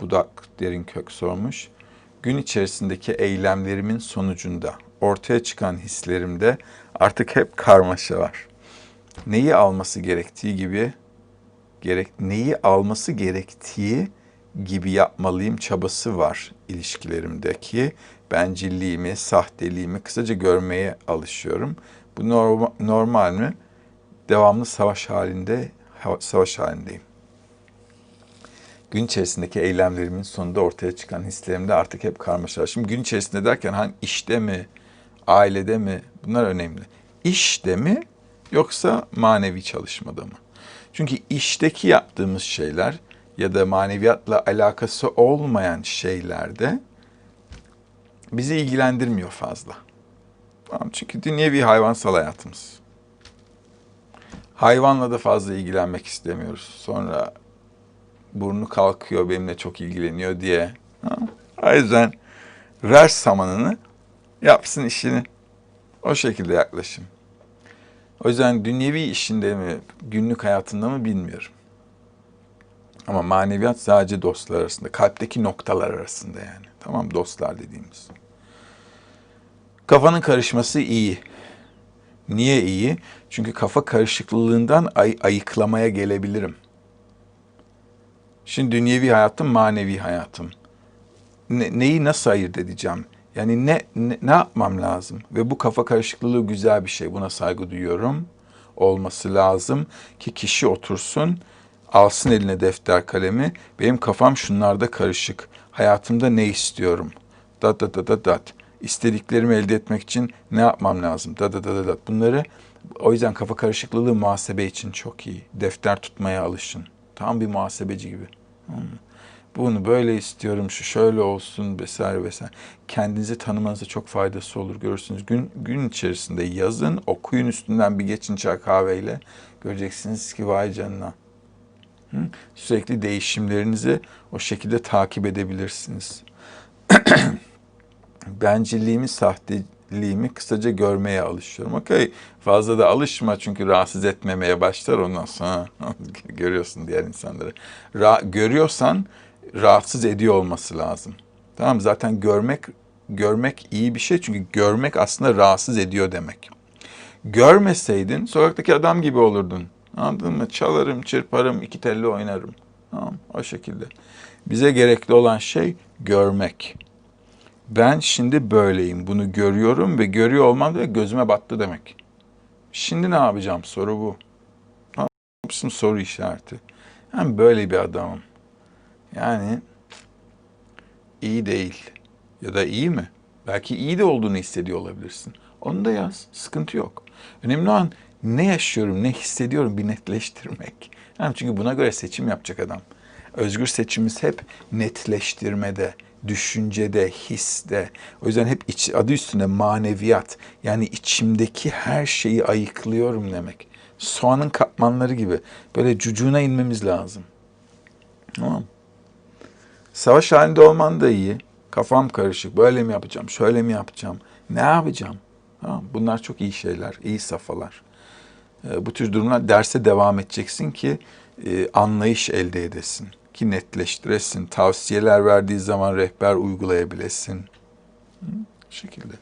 Budak Derin Kök sormuş. Gün içerisindeki eylemlerimin sonucunda ortaya çıkan hislerimde artık hep karmaşa var. Neyi alması gerektiği gibi gerek neyi alması gerektiği gibi yapmalıyım çabası var ilişkilerimdeki bencilliğimi, sahteliğimi kısaca görmeye alışıyorum. Bu norma, normal mi? Devamlı savaş halinde ha- savaş halindeyim. Gün içerisindeki eylemlerimin sonunda ortaya çıkan hislerimde artık hep karmaşa. Şimdi gün içerisinde derken hangi işte mi, ailede mi? Bunlar önemli. İşte mi yoksa manevi çalışmada mı? Çünkü işteki yaptığımız şeyler ya da maneviyatla alakası olmayan şeylerde bizi ilgilendirmiyor fazla. Tamam, çünkü dünyevi hayvansal hayatımız. Hayvanla da fazla ilgilenmek istemiyoruz. Sonra burnu kalkıyor benimle çok ilgileniyor diye. Ha? O yüzden ver samanını yapsın işini. O şekilde yaklaşın. O yüzden dünyevi işinde mi, günlük hayatında mı bilmiyorum. Ama maneviyat sadece dostlar arasında, kalpteki noktalar arasında yani. Tamam dostlar dediğimiz. Kafanın karışması iyi. Niye iyi? Çünkü kafa karışıklığından ay- ayıklamaya gelebilirim. Şimdi dünyevi hayatım, manevi hayatım. Ne- neyi nasıl ayırt edeceğim? Yani ne, ne ne yapmam lazım? Ve bu kafa karışıklığı güzel bir şey. Buna saygı duyuyorum. Olması lazım ki kişi otursun, alsın eline defter kalemi. Benim kafam şunlarda karışık. Hayatımda ne istiyorum? Dat dat dat dat dat. İstediklerimi elde etmek için ne yapmam lazım? Dat dat dat dat, dat. Bunları o yüzden kafa karışıklığı muhasebe için çok iyi. Defter tutmaya alışın. Tam bir muhasebeci gibi. Bunu böyle istiyorum, şu şöyle olsun vesaire vesaire. Kendinizi tanımanıza çok faydası olur görürsünüz. Gün, gün içerisinde yazın, okuyun üstünden bir geçin çay kahveyle. Göreceksiniz ki vay canına. Hı? Sürekli değişimlerinizi o şekilde takip edebilirsiniz. Bencilliğimi, sahteliğimi kısaca görmeye alışıyorum. Okey, fazla da alışma çünkü rahatsız etmemeye başlar ondan sonra görüyorsun diğer insanları. Ra- görüyorsan rahatsız ediyor olması lazım. Tamam zaten görmek görmek iyi bir şey çünkü görmek aslında rahatsız ediyor demek. Görmeseydin sokaktaki adam gibi olurdun. Anladın mı? Çalarım, çırparım, iki telli oynarım. Tamam, o şekilde. Bize gerekli olan şey görmek. Ben şimdi böyleyim, bunu görüyorum ve görüyor olmam da gözüme battı demek. Şimdi ne yapacağım? Soru bu. Ne yapsın soru işareti. Ben böyle bir adamım. Yani iyi değil. Ya da iyi mi? Belki iyi de olduğunu hissediyor olabilirsin. Onu da yaz. Sıkıntı yok. Önemli olan ne yaşıyorum, ne hissediyorum bir netleştirmek. Yani çünkü buna göre seçim yapacak adam. Özgür seçimimiz hep netleştirmede, düşüncede, histe. O yüzden hep iç, adı üstünde maneviyat. Yani içimdeki her şeyi ayıklıyorum demek. Soğanın katmanları gibi. Böyle cucuğuna inmemiz lazım. Tamam? Savaş halinde olman da iyi. Kafam karışık. Böyle mi yapacağım? Şöyle mi yapacağım? Ne yapacağım? Tamam. Bunlar çok iyi şeyler, iyi safhalar. Ee, bu tür durumlar derse devam edeceksin ki e, anlayış elde edesin. Ki netleştiresin. Tavsiyeler verdiği zaman rehber uygulayabilesin. Hı? Şekilde.